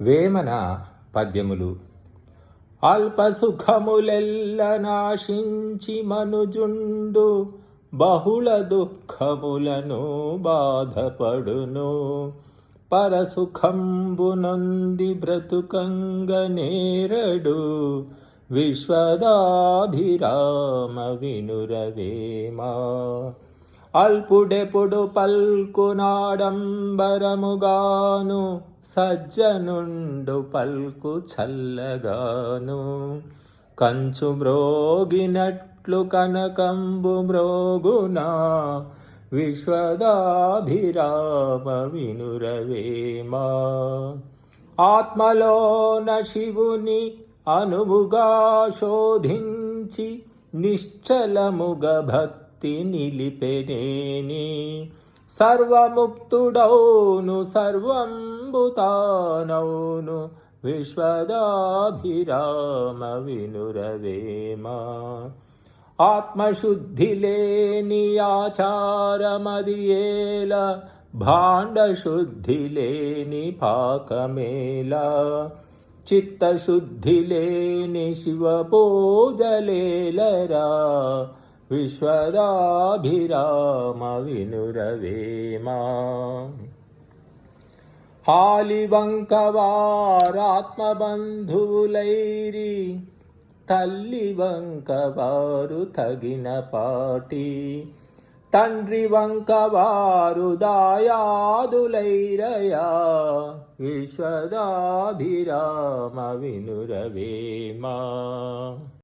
వేమన పద్యములు. అల్పసుఖములెల్ల నాశించి మనుజుండు బహుళ దుఃఖములను బాధపడును. పరసుఖంబునంది బ్రతుకంగ నేరడు విశ్వదాభిరామ వినురవేమా అల్పుడెప్పుడు పల్కునాడంబరముగాను సజ్జనుండు పల్కు చల్లగాను. కంచు మ్రోగినట్లు కనకంబు మ్రోగునా. విశ్వదాభిరామ వినురవేమా. ఆత్మలోన శివుని అనుముగా శోధించి నిశ్చలముగ భక్తి నిలిపెనేని. सर्वमुक्तुडौ नु सर्वम्बुतानौ नु विश्वदाभिरामविनुरवेम आत्मशुद्धिलेनि आचारमदियेलभाण्डशुद्धिलेनि पाकमेल। चित्तशुद्धिलेनि शिवपोजलेलरा విశ్వదాభిరామ వినురవేమా హాలివంకవారాత్మబంధువులైరి తల్లి వంకవారు తగిన పాటి. తండ్రి వంకవారు దాయాదులైరయా విశ్వదాభిరామ వినురవేమా